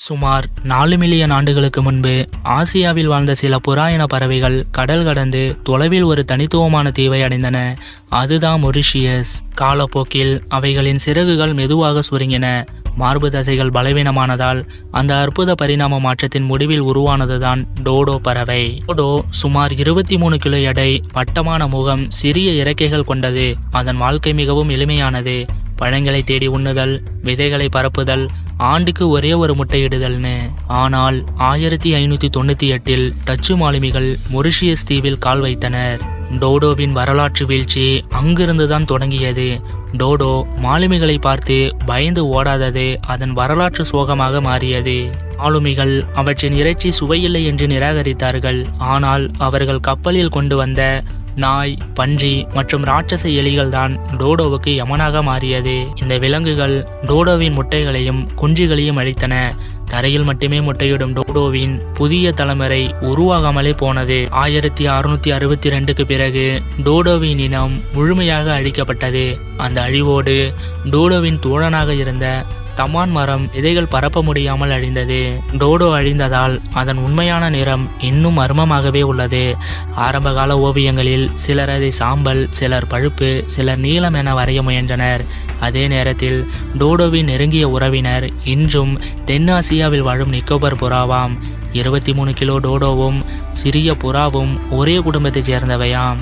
சுமார் நாலு மில்லியன் ஆண்டுகளுக்கு முன்பு ஆசியாவில் வாழ்ந்த சில புராயண பறவைகள் கடல் கடந்து தொலைவில் ஒரு தனித்துவமான தீவை அடைந்தன. அதுதான் மொரிஷியஸ். காலப்போக்கில் அவைகளின் சிறகுகள் மெதுவாக சுருங்கின. மார்பு தசைகள் பலவீனமானதால் அந்த அற்புத பரிணாம மாற்றத்தின் முடிவில் உருவானதுதான் டோடோ பறவை. டோடோ சுமார் இருபத்தி மூணு கிலோ எடை வட்டமான முகம் சிறிய இறக்கைகள் கொண்டது. அதன் வாழ்க்கை மிகவும் எளிமையானது. பழங்களை தேடி உண்ணுதல் விதைகளை பரப்புதல் ஆண்டுக்கு ஒரே ஒரு முட்டையிடுதல்னு. ஆனால் ஆயிரத்தி ஐநூற்றி தொண்ணூற்றி எட்டில் டச்சு மாலுமிகள் மொரிஷியஸ் தீவில் கால் வைத்தனர். டோடோவின் வரலாற்று வீழ்ச்சி அங்கிருந்துதான் தொடங்கியது. டோடோ மாலுமிகளை பார்த்து பயந்து ஓடாதது அதன் வரலாற்று சோகமாக மாறியது. ஆளுமிகள் அவற்றின் இறைச்சி சுவையில்லை என்று நிராகரித்தார்கள். ஆனால் அவர்கள் கப்பலில் கொண்டு வந்த நாய் பன்றி மற்றும் ராட்சச எலிகள் தான் டோடோவுக்கு யமனாக மாறியது. இந்த விலங்குகள் டோடோவின் முட்டைகளையும் குஞ்சுகளையும் அழித்தன. தரையில் மட்டுமே முட்டையிடும் டோடோவின் புதிய தலைமுறை உருவாகாமலே போனது. ஆயிரத்தி அறுநூத்தி அறுபத்தி ரெண்டுக்கு பிறகு டோடோவின் இனம் முழுமையாக அழிக்கப்பட்டது. அந்த அழிவோடு டோடோவின் தோழனாக இருந்த தமான் மரம் விதைகள் பரப்ப முடியாமல் அழிந்தது. டோடோ அழிந்ததால் அதன் உண்மையான நிறம் இன்னும் மர்மமாகவே உள்ளது. ஆரம்பகால ஓவியங்களில் சிலர் அதை சாம்பல் சிலர் பழுப்பு சிலர் நீளம் என வரைய முயன்றனர். அதே நேரத்தில் டோடோவின் நெருங்கிய உறவினர் இன்றும் தென்னாசியாவில் வாழும் நிக்கோபர் புறாவாம். இருபத்தி மூணு கிலோ டோடோவும் சிறிய புறாவும் ஒரே குடும்பத்தைச் சேர்ந்தவையாம்.